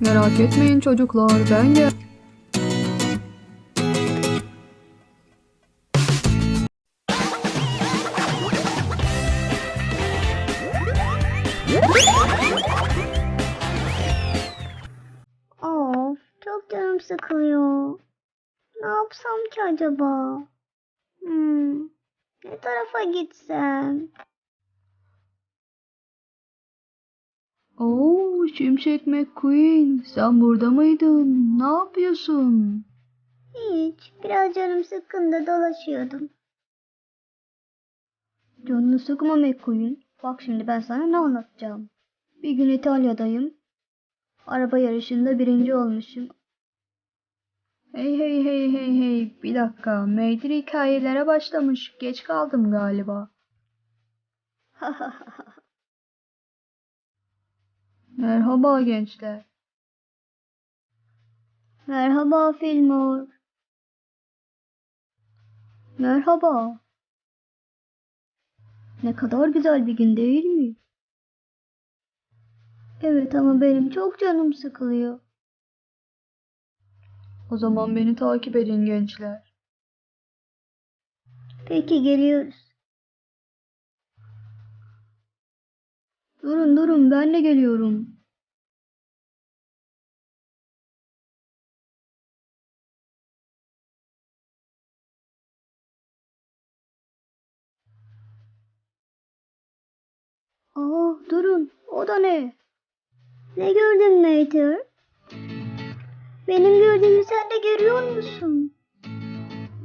Merak etmeyin çocuklar ben gel. Of çok canım sıkılıyor. Ne yapsam ki acaba? Hmm, ne tarafa gitsem? Oo Şimşek McQueen sen burada mıydın? Ne yapıyorsun? Hiç. Biraz canım sıkkındı dolaşıyordum. Canını sıkma McQueen. Bak şimdi ben sana ne anlatacağım. Bir gün İtalya'dayım. Araba yarışında birinci olmuşum. Hey hey hey hey hey bir dakika Meydir hikayelere başlamış geç kaldım galiba. Merhaba gençler. Merhaba Fillmore. Merhaba. Ne kadar güzel bir gün değil mi? Evet ama benim çok canım sıkılıyor. O zaman beni takip edin gençler. Peki geliyoruz. Durun durun ben de geliyorum. Aa durun o da ne? Ne gördün Mater? Benim gördüğümü sen de görüyor musun?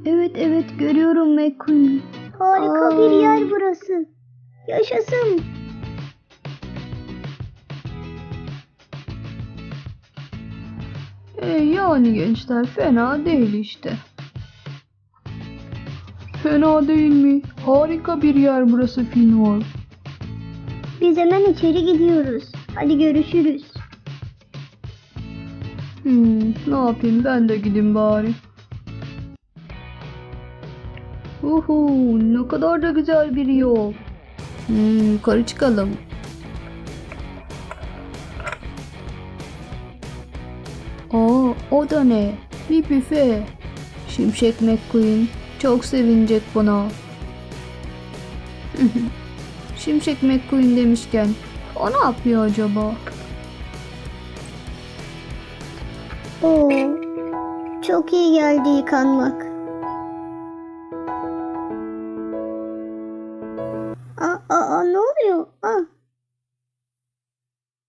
Evet evet görüyorum McQueen. Harika Aa. bir yer burası. Yaşasın. E, yani gençler fena değil işte. Fena değil mi? Harika bir yer burası Finor. Biz hemen içeri gidiyoruz. Hadi görüşürüz. Hmm, ne yapayım ben de gideyim bari. Uhu, ne kadar da güzel bir yol. Hmm, yukarı çıkalım. O da ne? Bir büfe. Şimşek McQueen çok sevinecek buna. Şimşek McQueen demişken o ne yapıyor acaba? Oo, çok iyi geldi yıkanmak. Aa, aa, ne oluyor? Aa.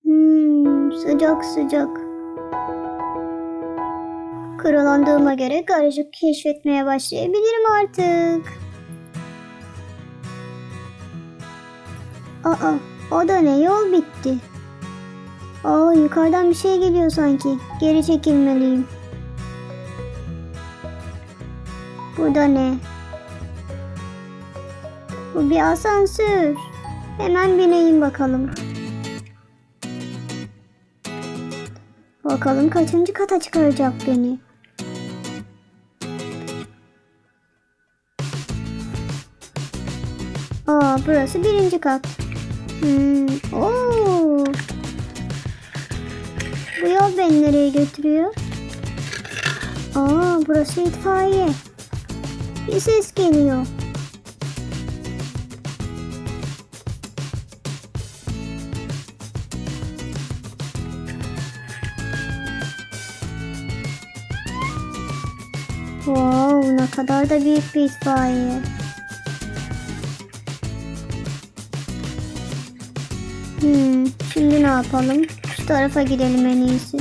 Hmm, sıcak sıcak. Kıralandığıma göre garajı keşfetmeye başlayabilirim artık. Aa, o da ne? Yol bitti. Aa, yukarıdan bir şey geliyor sanki. Geri çekilmeliyim. Bu da ne? Bu bir asansör. Hemen bineyim bakalım. Bakalım kaçıncı kata çıkaracak beni. Burası birinci kat. Hmm, oo. Bu yol beni nereye götürüyor? Aa, burası itfaiye. Bir ses geliyor. Wow, ne kadar da büyük bir itfaiye. Hmm, şimdi ne yapalım? Şu tarafa gidelim en iyisi.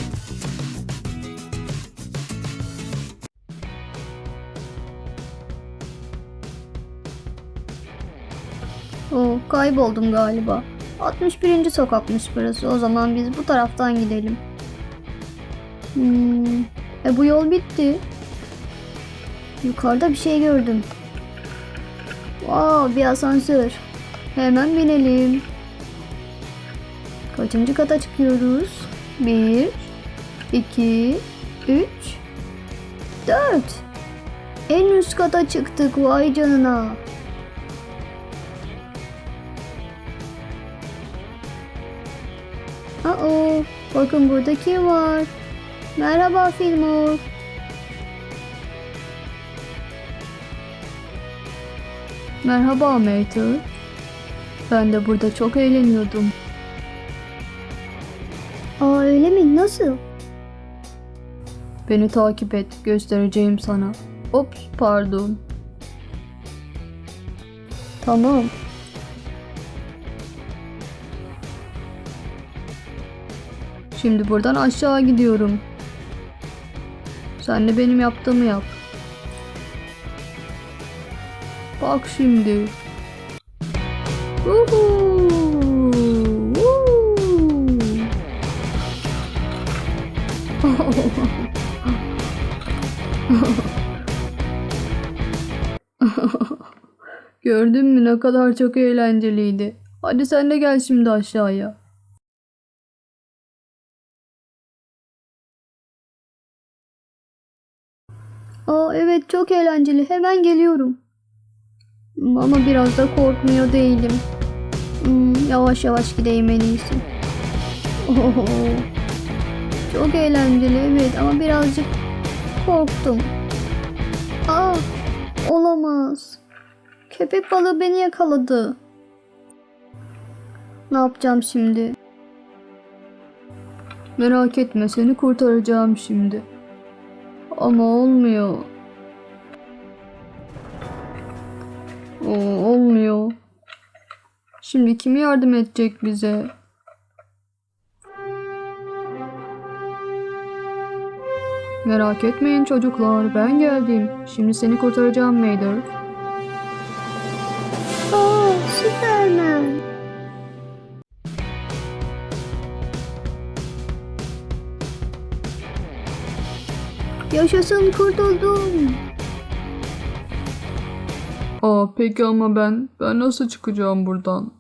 Oo, kayboldum galiba. 61. sokakmış burası. O zaman biz bu taraftan gidelim. Hmm, e bu yol bitti. Yukarıda bir şey gördüm. Wow, bir asansör. Hemen binelim. Kaçıncı kata çıkıyoruz? 1 2 3 4 En üst kata çıktık vay canına. Aa, Bakın burada kim var? Merhaba Filmor. Merhaba Mater. Ben de burada çok eğleniyordum. Öyle mi? Nasıl? Beni takip et, göstereceğim sana. Ops, pardon. Tamam. Şimdi buradan aşağı gidiyorum. Sen de benim yaptığımı yap. Bak şimdi. Uhu! Gördün mü ne kadar çok eğlenceliydi. Hadi sen de gel şimdi aşağıya. Aa evet çok eğlenceli. Hemen geliyorum. Ama biraz da korkmuyor değilim. Hmm, yavaş yavaş gideyim en iyisi. Oho. Çok eğlenceli evet ama birazcık korktum. Aa, olamaz. Köpek balığı beni yakaladı. Ne yapacağım şimdi? Merak etme seni kurtaracağım şimdi. Ama olmuyor. Oo, olmuyor. Şimdi kim yardım edecek bize? Merak etmeyin çocuklar, ben geldim. Şimdi seni kurtaracağım Mater. Aa Süpermen. Yaşasın kurtuldum. Aa peki ama ben, ben nasıl çıkacağım buradan?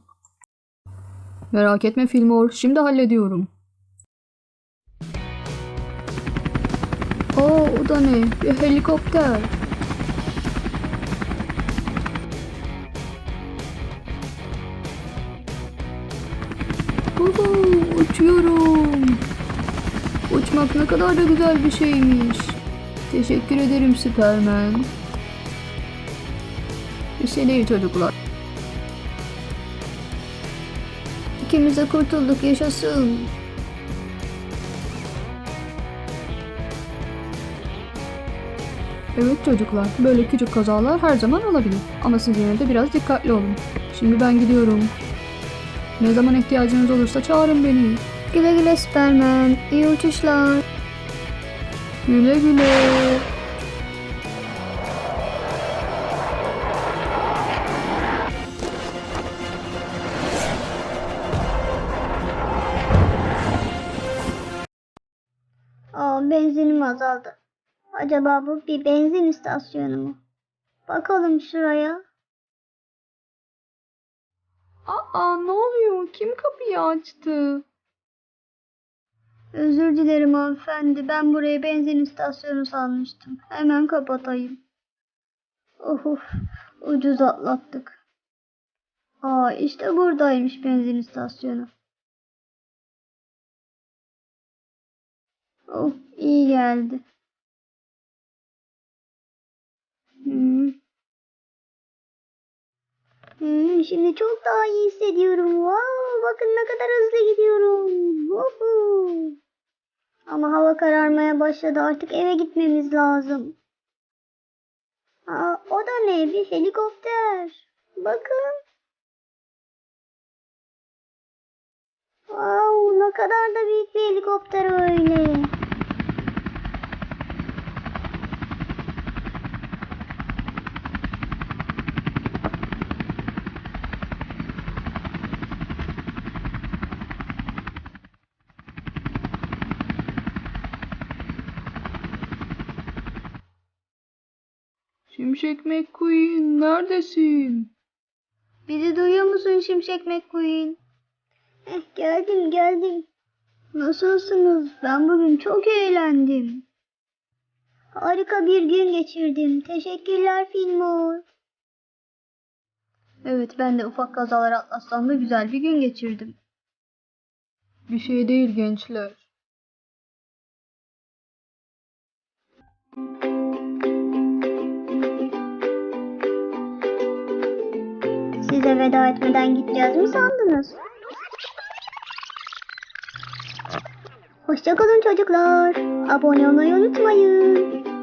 Merak etme Filmor, şimdi hallediyorum. Ne? Bir helikopter. Uhu, uçuyorum. Uçmak ne kadar da güzel bir şeymiş. Teşekkür ederim Süpermen. Bir şey değil çocuklar. İkimiz de kurtulduk yaşasın. Evet çocuklar, böyle küçük kazalar her zaman olabilir. Ama siz yine de biraz dikkatli olun. Şimdi ben gidiyorum. Ne zaman ihtiyacınız olursa çağırın beni. Güle güle Süpermen. İyi uçuşlar. Güle güle. Aa benzinim azaldı. Acaba bu bir benzin istasyonu mu? Bakalım şuraya. Aa ne oluyor? Kim kapıyı açtı? Özür dilerim hanımefendi. Ben burayı benzin istasyonu sanmıştım. Hemen kapatayım. Of of. Ucuz atlattık. Aa işte buradaymış benzin istasyonu. Of iyi geldi. Hmm. Hmm, şimdi çok daha iyi hissediyorum. Wow, bakın ne kadar hızlı gidiyorum. Woohoo. Ama hava kararmaya başladı. Artık eve gitmemiz lazım. Aa, o da ne? Bir helikopter. Bakın. Wow, ne kadar da büyük bir helikopter öyle. Şimşek McQueen neredesin? Bizi duyuyor musun Şimşek McQueen? Eh, geldim geldim. Nasılsınız? Ben bugün çok eğlendim. Harika bir gün geçirdim. Teşekkürler Filmor. Evet ben de ufak kazalar atlaslamda güzel bir gün geçirdim. Bir şey değil gençler. Size veda etmeden gideceğiz mi sandınız? Hoşçakalın çocuklar. Abone olmayı unutmayın.